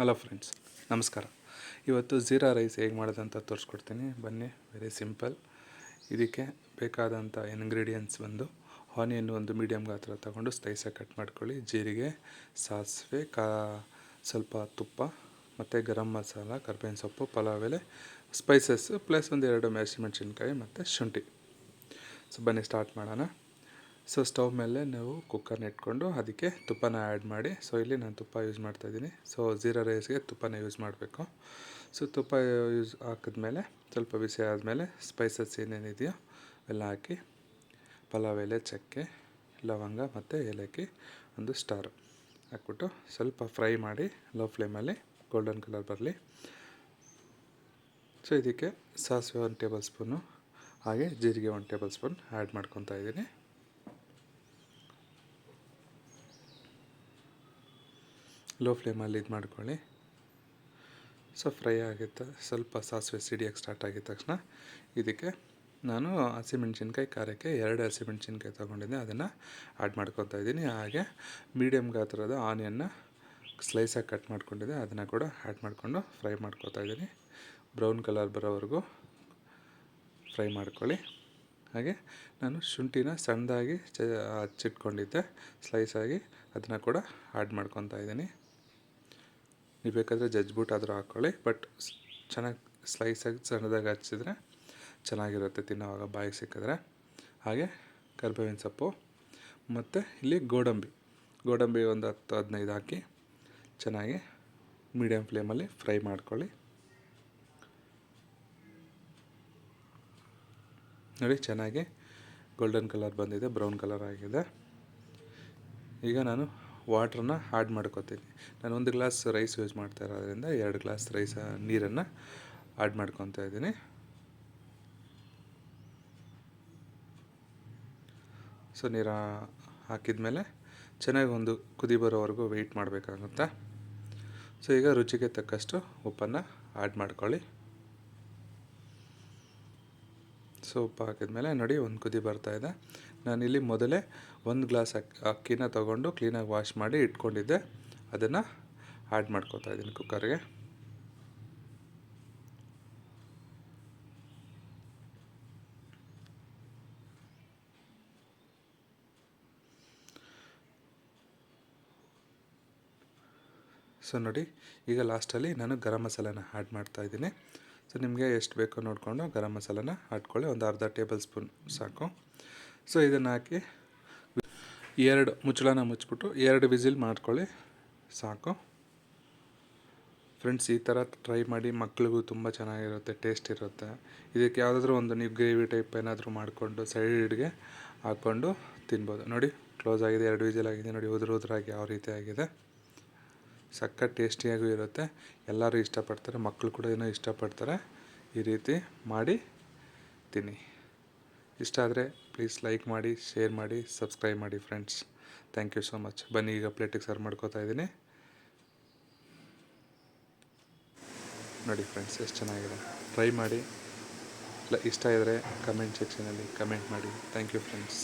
Hello friends ನಮಸ್ಕಾರ. ಇವತ್ತು jeera rice ಹೇಗೆ ಮಾಡೋದು ಅಂತ ತೋರಿಸ್ಕೊಡ್ತೀನಿ. ಬನ್ನಿ ವೆರಿ ಸಿಂಪಲ್ ಇದಕ್ಕೆ ಬೇಕಾದಂಥ ಇಂಗ್ರೀಡಿಯೆಂಟ್ಸ್ ಬಂದು ಆನಿಯನ್ ಒಂದು ಮೀಡಿಯಮ್ ಗಾತ್ರ ತಗೊಂಡು ಸ್ಲೈಸಾಗಿ ಕಟ್ ಮಾಡ್ಕೊಳ್ಳಿ. ಜೀರಿಗೆ, ಸಾಸಿವೆ, ಕಾ, ಸ್ವಲ್ಪ ತುಪ್ಪ, ಮತ್ತು ಗರಂ ಮಸಾಲ, ಕರ್ಬೇವಿನ ಸೊಪ್ಪು, ಪಲಾವ್ ಎಲೆ ಸ್ಪೈಸಸ್ ಪ್ಲಸ್ ಒಂದು ಎರಡು ಮೆಣಸಿನ್ಕಾಯಿ, ಮತ್ತು ಶುಂಠಿ. ಸೊ ಬನ್ನಿ ಸ್ಟಾರ್ಟ್ ಮಾಡೋಣ. ಸೊ ಸ್ಟವ್ ಮೇಲೆ ನಾವು ಕುಕ್ಕರ್ನ ಇಟ್ಕೊಂಡು ಅದಕ್ಕೆ ತುಪ್ಪನ ಆ್ಯಡ್ ಮಾಡಿ. ಸೊ ಇಲ್ಲಿ ನಾನು ತುಪ್ಪ ಯೂಸ್ ಮಾಡ್ತಾಯಿದ್ದೀನಿ ಸೊ ಜೀರಾ ರೈಸ್ಗೆ ತುಪ್ಪನ ಯೂಸ್ ಮಾಡಬೇಕು. ಸೊ ತುಪ್ಪ ಯೂಸ್ ಹಾಕಿದ್ಮೇಲೆ ಸ್ವಲ್ಪ ಬಿಸಿ ಆದಮೇಲೆ ಸ್ಪೈಸಸ್ ಏನೇನಿದೆಯೋ ಎಲ್ಲ ಹಾಕಿ, ಪಲಾವ್ ಎಲೆ, ಚಕ್ಕೆ, ಲವಂಗ ಮತ್ತು ಏಲಕ್ಕಿ ಒಂದು ಸ್ಟಾರ್ ಹಾಕ್ಬಿಟ್ಟು ಸ್ವಲ್ಪ ಫ್ರೈ ಮಾಡಿ ಲೋ ಫ್ಲೇಮಲ್ಲಿ ಗೋಲ್ಡನ್ ಕಲರ್ ಬರಲಿ. ಸೊ ಇದಕ್ಕೆ ಸಾಸಿವೆ ಒಂದು ಟೇಬಲ್ ಸ್ಪೂನು ಹಾಗೆ ಜೀರಿಗೆ ಒಂದು ಟೇಬಲ್ ಸ್ಪೂನ್ ಆ್ಯಡ್ ಮಾಡ್ಕೊತಾ ಇದ್ದೀನಿ. ಲೋ ಫ್ಲೇಮಲ್ಲಿ ಇದು ಮಾಡ್ಕೊಳ್ಳಿ. ಸೊ ಫ್ರೈ ಆಗುತ್ತೆ. ಸ್ವಲ್ಪ ಸಾಸಿವೆ ಸಿಡಿಯೋಕ್ಕೆ ಸ್ಟಾರ್ಟ್ ಆಗಿದ ತಕ್ಷಣ ಇದಕ್ಕೆ ನಾನು ಹಸಿಮೆಣ್ಸಿನ್ಕಾಯಿ, ಖಾರಕ್ಕೆ ಎರಡು ಹಸಿಮೆಣ್ಸಿನ್ಕಾಯಿ ತೊಗೊಂಡಿದ್ದೆ. ಅದನ್ನು ಆ್ಯಡ್ ಮಾಡ್ಕೊತಾ ಇದ್ದೀನಿ. ಹಾಗೆ ಮೀಡಿಯಮ್ ಗಾತ್ರದ ಆನಿಯನ್ನ ಸ್ಲೈಸಾಗಿ ಕಟ್ ಮಾಡ್ಕೊಂಡಿದ್ದೆ. ಅದನ್ನು ಕೂಡ ಆ್ಯಡ್ ಮಾಡಿಕೊಂಡು ಫ್ರೈ ಮಾಡ್ಕೊತಾ ಇದ್ದೀನಿ. ಬ್ರೌನ್ ಕಲರ್ ಬರೋವರೆಗೂ ಫ್ರೈ ಮಾಡ್ಕೊಳ್ಳಿ. ಹಾಗೆ ನಾನು ಶುಂಠಿನ ಸಣ್ಣದಾಗಿ ಚ ಹಚ್ಚಿಟ್ಕೊಂಡಿದ್ದೆ ಸ್ಲೈಸಾಗಿ ಅದನ್ನು ಕೂಡ ಆ್ಯಡ್ ಮಾಡ್ಕೊತಾ ಇದ್ದೀನಿ. ನೀವು ಬೇಕಾದರೆ ಜಜ್ಬಿಟ್ಟು ಆದರೂ ಹಾಕ್ಕೊಳ್ಳಿ ಬಟ್ ಚೆನ್ನಾಗಿ ಸ್ಲೈಸಾಗಿ ಸಣ್ಣದಾಗಿ ಹಚ್ಚಿದ್ರೆ ಚೆನ್ನಾಗಿರುತ್ತೆ ತಿನ್ನೋವಾಗ ಬಾಯಿಗೆ ಸಿಕ್ಕಿದ್ರೆ. ಹಾಗೆ ಕರ್ಬೇವಿನ ಸೊಪ್ಪು, ಮತ್ತು ಇಲ್ಲಿ ಗೋಡಂಬಿ. ಗೋಡಂಬಿ ಒಂದು ಹತ್ತು, ಹದಿನೈದು ಹಾಕಿ ಚೆನ್ನಾಗಿ ಮೀಡಿಯಮ್ ಫ್ಲೇಮಲ್ಲಿ ಫ್ರೈ ಮಾಡ್ಕೊಳ್ಳಿ. ನೋಡಿ ಚೆನ್ನಾಗಿ ಗೋಲ್ಡನ್ ಕಲರ್ ಬಂದಿದೆ ಬ್ರೌನ್ ಕಲರ್ ಆಗಿದೆ. ಈಗ ನಾನು ವಾಟ್ರನ್ನ ಆ್ಯಡ್ ಮಾಡ್ಕೋತೀನಿ. ನಾನು ಒಂದು ಗ್ಲಾಸ್ ರೈಸ್ ಯೂಸ್ ಮಾಡ್ತಾ ಇರೋದ್ರಿಂದ ಎರಡು ಗ್ಲಾಸ್ ರೈಸ್ ನೀರನ್ನು ಆ್ಯಡ್ ಮಾಡ್ಕೊತಾ ಇದ್ದೀನಿ. ಸೊ, ನೀರು ಹಾಕಿದ ಮೇಲೆ ಚೆನ್ನಾಗಿ ಒಂದು ಕುದಿ ಬರೋವರೆಗೂ ವೆಯ್ಟ್ ಮಾಡಬೇಕಾಗುತ್ತೆ? ಸೊ, ಈಗ ರುಚಿಗೆ ತಕ್ಕಷ್ಟು ಉಪ್ಪನ್ನು ಆ್ಯಡ್ ಮಾಡ್ಕೊಳ್ಳಿ. ಸೊ ಉಪ್ಪು ಹಾಕಿದ್ಮೇಲೆ ನೋಡಿ ಒಂದು ಕುದಿ ಬರ್ತಾ ಇದೆ. ನಾನಿಲ್ಲಿ ಮೊದಲೇ ಒಂದು ಗ್ಲಾಸ್ ಅಕ್ಕಿ ಅಕ್ಕಿನ ತೊಗೊಂಡು ಕ್ಲೀನಾಗಿ ವಾಶ್ ಮಾಡಿ ಇಟ್ಕೊಂಡಿದ್ದೆ. ಅದನ್ನು ಆ್ಯಡ್ ಮಾಡ್ಕೊತಾ ಇದ್ದೀನಿ ಕುಕ್ಕರ್ಗೆ ಸೊ ನೋಡಿ, ಈಗ ಲಾಸ್ಟಲ್ಲಿ ನಾನು ಗರಂ ಮಸಾಲೆನ ಆ್ಯಡ್ ಮಾಡ್ತಾಯಿದ್ದೀನಿ ಸೊ, ನಿಮಗೆ ಎಷ್ಟು ಬೇಕೋ ನೋಡಿಕೊಂಡು ಗರಂ ಮಸಾಲನ ಹಾಕ್ಕೊಳ್ಳಿ ಒಂದು ಅರ್ಧ ಟೇಬಲ್ ಸ್ಪೂನ್ ಸಾಕು. ಸೊ, ಇದನ್ನು ಹಾಕಿ ಎರಡು ಮುಚ್ಚಳನ ಮುಚ್ಚಿಬಿಟ್ಟು ಎರಡು ವಿಸಿಲ್ ಮಾಡ್ಕೊಳ್ಳಿ. ಸಾಕು. ಫ್ರೆಂಡ್ಸ್, ಈ ಥರ ಟ್ರೈ ಮಾಡಿ, ಮಕ್ಳಿಗೂ ತುಂಬ ಚೆನ್ನಾಗಿರುತ್ತೆ, ಟೇಸ್ಟ್ ಇರುತ್ತೆ. ಇದಕ್ಕೆ ಯಾವುದಾದ್ರೂ ಒಂದು ನೀವು ಗ್ರೇವಿ ಟೈಪ್ ಏನಾದರೂ ಮಾಡಿಕೊಂಡು ಸೈಡ್ಗೆ ಹಾಕ್ಕೊಂಡು ತಿನ್ಬೋದು. ನೋಡಿ, ಕ್ಲೋಸ್ ಆಗಿದೆ, ಎರಡು ವಿಸಿಲ್ ಆಗಿದೆ, ನೋಡಿ, ಉದುರು ಉದುರಾಗಿ ಯಾವ ರೀತಿ ಆಗಿದೆ. ಸಕ್ಕ ಟೇಸ್ಟಿಯಾಗೂ ಇರುತ್ತೆ. ಎಲ್ಲರೂ ಇಷ್ಟಪಡ್ತಾರೆ. ಮಕ್ಕಳು ಕೂಡ ಏನೋ ಇಷ್ಟಪಡ್ತಾರೆ. ಈ ರೀತಿ ಮಾಡಿ ತಿನ್ನಿ. ಇಷ್ಟ ಆದರೆ ಪ್ಲೀಸ್ ಲೈಕ್ ಮಾಡಿ ಶೇರ್ ಮಾಡಿ ಸಬ್ಸ್ಕ್ರೈಬ್ ಮಾಡಿ friends thank you so much ಬನ್ನಿ, ಈಗ ಪ್ಲೇಟಿಗೆ ಸರ್ವ್ ಮಾಡ್ಕೋತಾ ಇದ್ದೀನಿ. ನೋಡಿ ಫ್ರೆಂಡ್ಸ್ ಎಷ್ಟು ಚೆನ್ನಾಗಿದೆ. ಟ್ರೈ ಮಾಡಿ. ಇಷ್ಟ ಇದ್ದರೆ ಕಮೆಂಟ್ ಸೆಕ್ಷನಲ್ಲಿ ಕಮೆಂಟ್ ಮಾಡಿ. Thank you friends